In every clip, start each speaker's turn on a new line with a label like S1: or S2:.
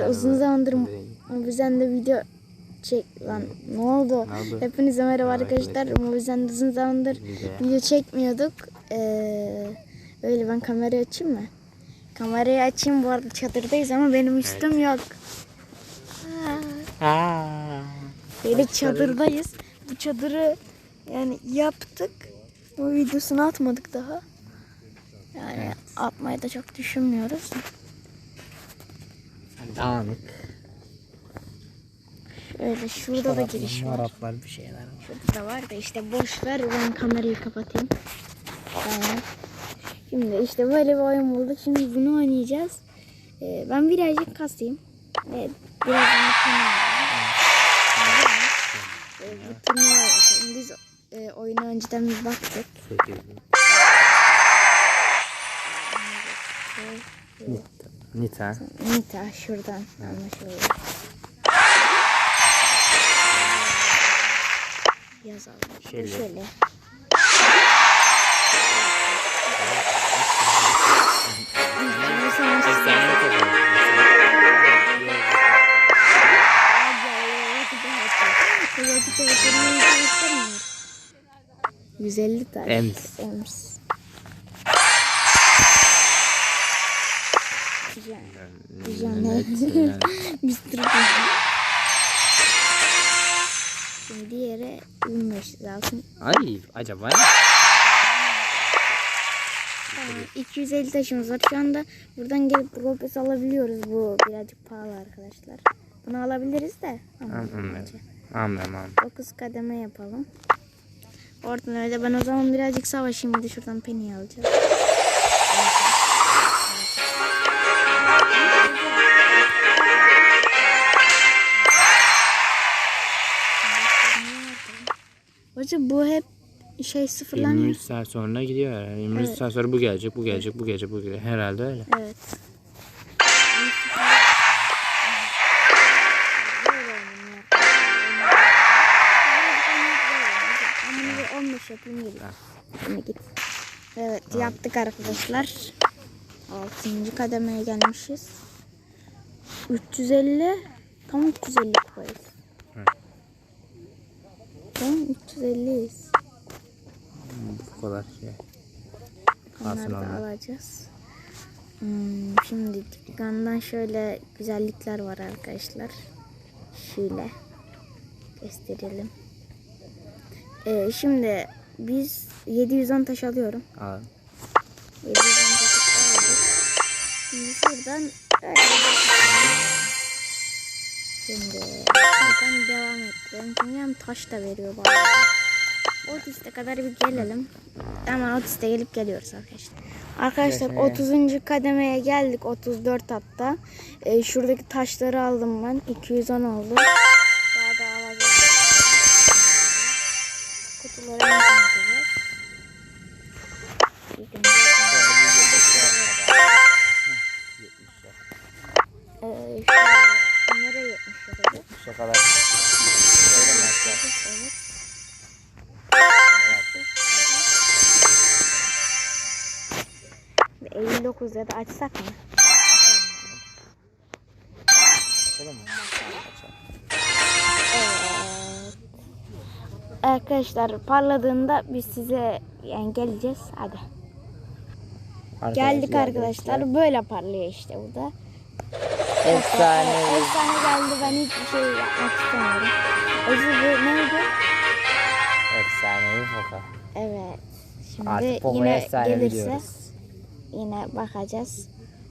S1: Uzun zamandır Mobizen'de video çek lan ne oldu?
S2: oldu?
S1: Hepinize merhaba
S2: Merhaba
S1: arkadaşlar. Mobizen'de uzun zamandır
S2: Video.
S1: çekmiyorduk. Ee, öyle ben kamerayı açayım mı? Kamerayı açayım bu arada çadırdayız ama benim üstüm yok. Aa,
S2: Aa.
S1: Böyle çadırdayız. Bu çadırı yani yaptık. Bu videosunu atmadık daha. Yani atmayı da çok düşünmüyoruz.
S2: Dağınık.
S1: Öyle şurada da giriş var.
S2: Araplar bir şeyler var.
S1: Şurada da var da işte boş ver ben kamerayı kapatayım. Tamam. Şimdi işte böyle bir oyun bulduk. Şimdi bunu oynayacağız. Ee, ben birazcık kasayım. Ve birazdan bir turnuva var. Ee, bu turnuva yapalım. Biz e, oyuna önceden bir baktık.
S2: Nita.
S1: Nita şuradan anlaşılıyor. Yazalım.
S2: Şöyle.
S1: Şöyle.
S2: Kazandı.
S1: 150 tane.
S2: Ems.
S1: Ems.
S2: Evet.
S1: Mr. Şimdi diğeri 1500 altın.
S2: Ay acaba
S1: Tamam, 250 taşımız var. Şu anda buradan gelip Robes alabiliyoruz. Bu birazcık pahalı arkadaşlar. Bunu alabiliriz de.
S2: Anladım. Anladım anladım.
S1: 9 kademe yapalım. Oradan öyle ben o zaman birazcık savaşayım. De şuradan Penny'i alacağız. Hocam bu hep şey sıfırlanıyor.
S2: 23 saat sonra gidiyor herhalde. 23
S1: Evet.
S2: saat sonra bu gelecek, bu gelecek, bu gelecek, bu gelecek. Herhalde öyle.
S1: Evet. Ben bunu bir 15 yapayım geliyor. Şimdi git. Evet yaptık arkadaşlar. 6. kademeye gelmişiz. 350 tam 350 kupayız.
S2: Hı.
S1: Tam 350'yiz.
S2: Bu kadar şey. Kalsın
S1: Onları da
S2: onlar.
S1: alacağız. Hmm, şimdi dükkandan şöyle güzellikler var arkadaşlar. Şöyle gösterelim. Ee, şimdi biz 710 taş alıyorum.
S2: Al.
S1: 710 taş aldık. Şimdi şuradan öyle Şimdi şuradan devam. Çünkü hem taş da veriyor bana. Otiste kadar bir gelelim. Hemen otiste gelip geliyoruz arkadaşlar. Arkadaşlar
S2: Yaşasın.
S1: 30. kademeye geldik. 34 hatta. Ee, şuradaki taşları aldım ben. 210 oldu. Daha da alacağız. Kutuları nasıl 59 ya da açsak mı?
S2: Açalım mı?
S1: Evet. Arkadaşlar parladığında biz size yani geleceğiz. Hadi. Geldik arkadaşlar. Böyle parlıyor işte burada.
S2: Efsane.
S1: Efsane geldi. Ben hiçbir şey yapmak istemiyorum. Özür bu neydi?
S2: Efsane bir foka.
S1: Evet. Şimdi
S2: Artık
S1: yine gelirse
S2: biliyoruz.
S1: Yine bakacağız.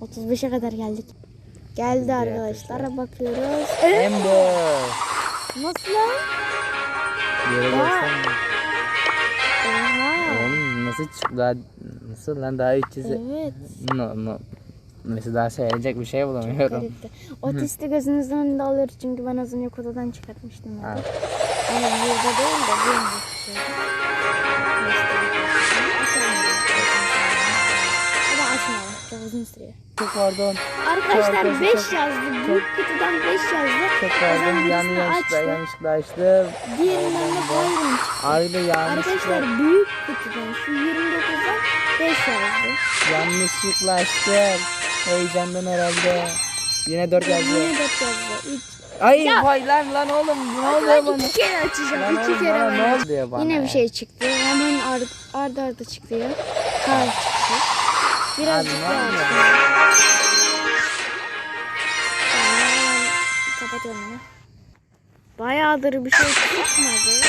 S1: 35'e kadar geldik. Geldi arkadaşlar. Bakıyoruz.
S2: Ember.
S1: Nasıl lan?
S2: Yere.
S1: Oha.
S2: Oğlum nasıl çık daha nasıl lan daha 300
S1: Evet.
S2: no no Mesela daha söyleyecek bir şey bulamıyorum.
S1: Garipti. Otisti gözünüzün önünde alıyoruz çünkü ben az önce kodadan çıkartmıştım. Yani. Ama burada değil de bu uzun sürüyor.
S2: Çok pardon.
S1: Arkadaşlar
S2: Çok-
S1: 5
S2: çok-
S1: yazdı. Büyük kutudan 5 yazdı.
S2: Çok pardon.
S1: birisini
S2: yanlışlıkla yanlışlıkla açtım.
S1: Diğerinden de Byron çıktı.
S2: Harbi yanlışlıkla
S1: Arkadaşlar büyük kutudan şu 29'dan 5 yazdı.
S2: yanlışlıkla açtım. Heyecandan herhalde. Yine 4 yazıyor.
S1: Yine dört yazdı. Üç.
S2: Ay vay lan lan oğlum ne oluyor bana?
S1: iki kere açacağım.
S2: Lan
S1: iki kere
S2: bana ne
S1: açacağım.
S2: oluyor bana?
S1: Yine
S2: ya?
S1: bir şey çıktı. Hemen ardı ardı, ardı çıktı. Kar çıktı. Birazcık daha Kapatıyorum bunu. Bayağıdır bir şey çıkmadı.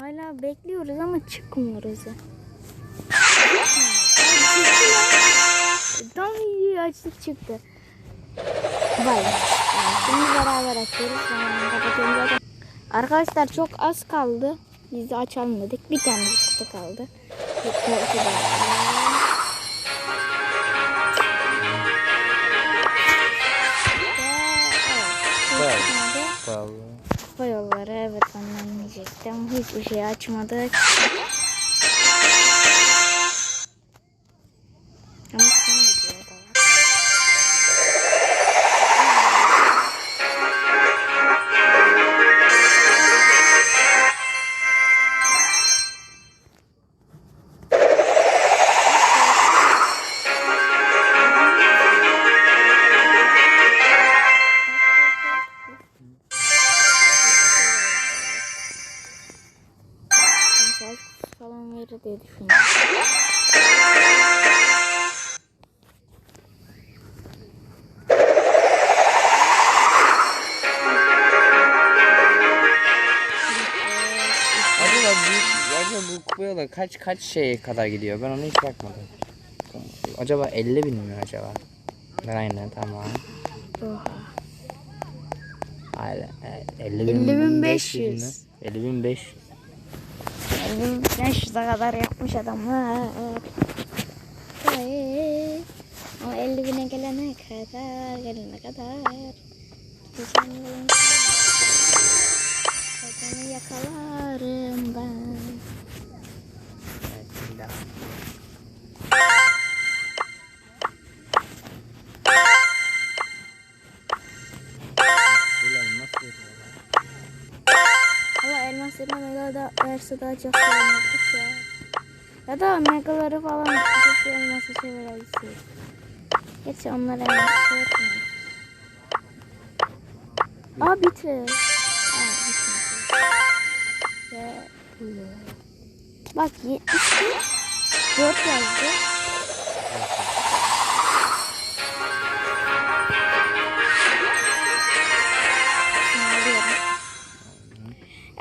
S1: Hala bekliyoruz ama çıkmıyoruz. ya. Tam iyi açtık çıktı. Vay. Şimdi beraber açıyoruz. Kapatıyorum. Arkadaşlar çok az kaldı. Biz de açalım dedik. Bir tane kutu kaldı. Bir kutu da.
S2: Vallahi.
S1: Kupa yolları evet ondan diyecektim. Hiçbir şey açmadık.
S2: Acaba bu da kaç kaç şeye kadar gidiyor? Ben ona hiç bakmadım. Acaba 50 bin mi acaba? Aynen tamam.
S1: Oha.
S2: Hayır, e, 50
S1: 50.500.
S2: 500 mü? 50 bin 500.
S1: 500'e kadar yapmış adamlar. Ay, Ama 50 bine gelene kadar, gelene kadar. Yolun Seni yakalarım ben.
S2: Bir yapıyorlar?
S1: Ama elmaslarına mega da verse daha çok sevmedik ya. Ya da megaları falan çok elmasa çevirebiliriz. Gerçi onlar elmas çevirmiyor. Aa bitti. Aa bitmedi. Ve Bak 72 4 yazdı.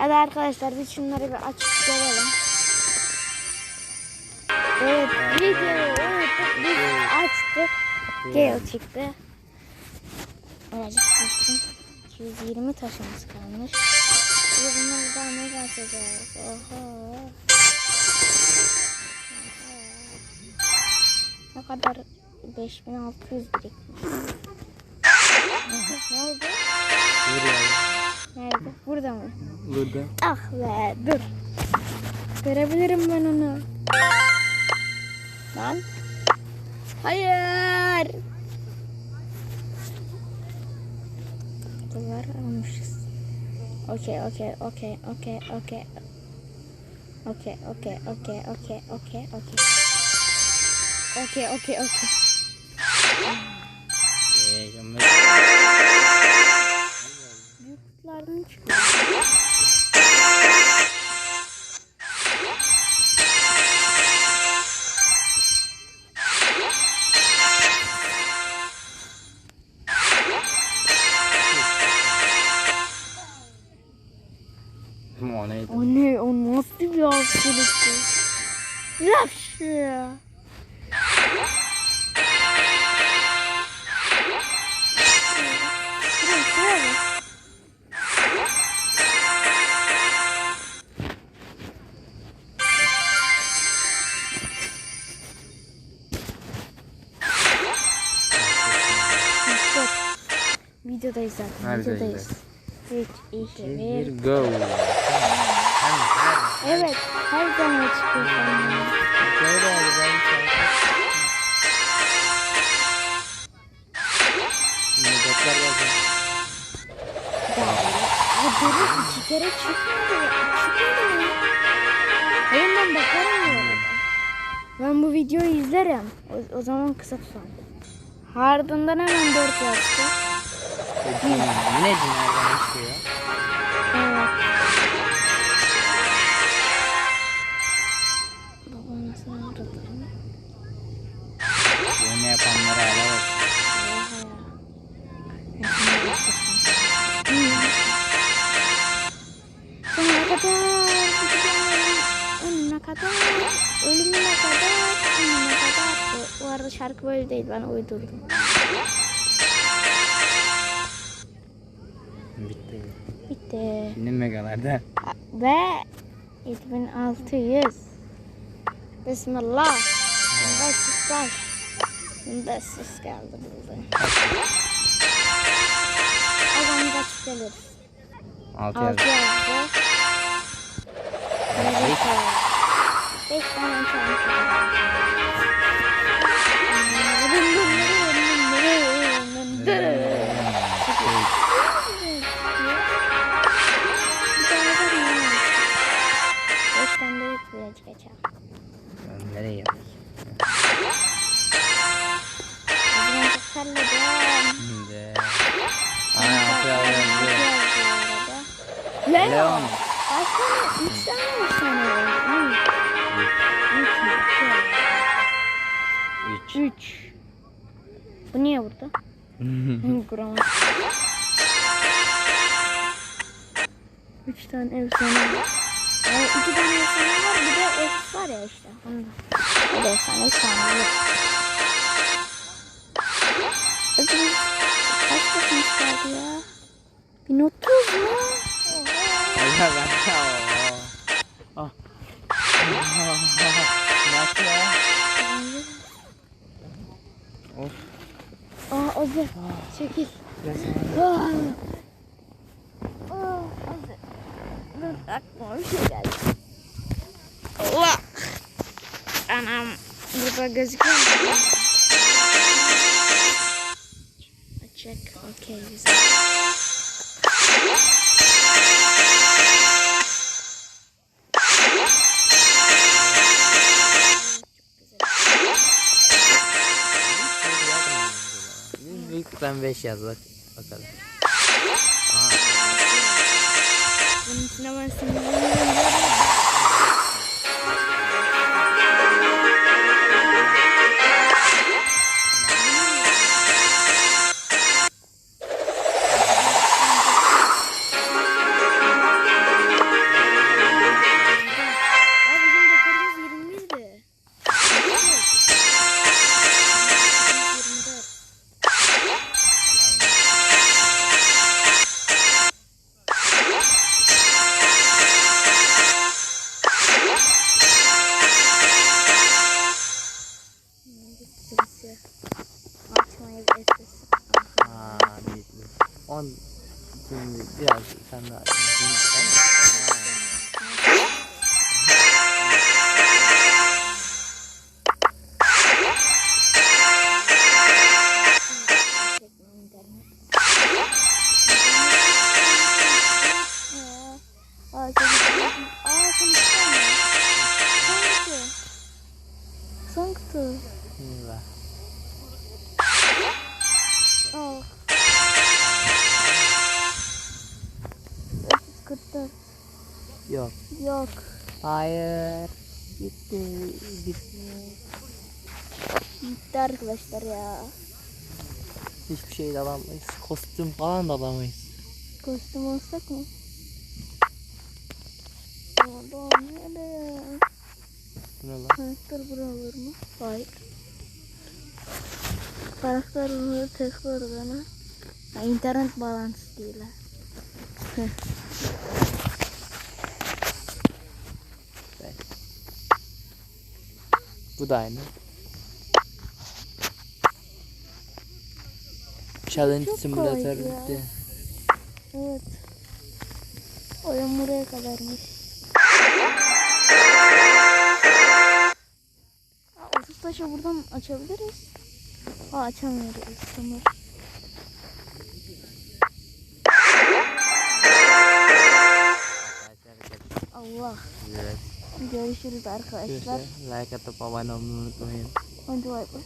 S1: Da arkadaşlar biz şunları bir açıp görelim. Evet video evet, biz açtık. Gale çıktı. Evet çıktı. 220 taşımız kalmış. Ve bunları daha ne açacağız? Oha. Ne kadar 5600 birikmiş. ne oldu? Nerede? Burada mı?
S2: Burada.
S1: Ah be dur. Görebilirim ben onu. Lan. Hayır. Duvar almışız. Okey okey okey okey okey. Okey okey okey okey okey okey. Okey okey okey. Videodayız zaten. Videodayız.
S2: videodayız.
S1: 3, 2, 1.
S2: Bir go. Her.
S1: Evet, her zaman çıkıyor
S2: ben Şimdi botlar yazıyor.
S1: Aa, durun iki kere çıkmadı. Çıkmadı mı? Oğlum ben bakarım bu arada. Ben bu videoyu izlerim. O, o zaman kısa tutalım. Ardından hemen 4 yaptı.
S2: Yine cin nereden çıkıyor?
S1: Baba nasıl avradı?
S2: Bunu yapanlara helal.
S1: Sonuna kadar, önüne kadar, ölümüne kadar, önüne kadar. Bu arada şarkı böyle değil, ben uydurdum.
S2: Bitti. Şimdi megalarda.
S1: Ve 7600. Bismillah. Şimdi süsler. Şimdi süs geldi burada. O zaman kaç gelir?
S2: 6
S1: 6
S2: yazdı.
S1: yazdı. Evet. 5 tane çanta. Leon. Tane? Üç tane, oldu. Üç. Üç mü?
S2: 3.
S1: İki. Üç. Bu niye burada? Üç tane efsane var. Yani iki tane efsane var bir de ofis var ya işte. Onda. O da efsane üç tane yok. Ödül kaç geldi ya? 1030 mu?
S2: Ben ya. Ah. Nasıl ya? Of.
S1: Aa abi çekil. Ah. Ah, abi. Dur aklıma bir şey geldi. Allah. Anam burada gözüküyor mu? Açık. Okey güzel.
S2: Büyükten 5 yaz bak. Bakalım. Aa.
S1: Bunun için hemen sinirleniyorum.
S2: Şimdi biraz sen daha. Şimdi Hayır. Gitti. Gitti.
S1: Gitti arkadaşlar ya.
S2: Hiçbir şey de alamayız. Kostüm falan da alamayız.
S1: Kostüm alsak mı? Oradan nereye?
S2: Bu ne lan?
S1: Karakter bura olur mu? Hayır. Karakter bunu tek. Ha, internet bağlantısı değil.
S2: Bu da aynı. Challenge
S1: Çok ya.
S2: bitti.
S1: Evet. Oyun buraya kadarmış. Aa, 30 taşı buradan açabiliriz. Aa açamıyoruz. Tamam. Allah. Görüşürüz arkadaşlar.
S2: Like atıp abone olmayı unutmayın.
S1: Hadi bay bay.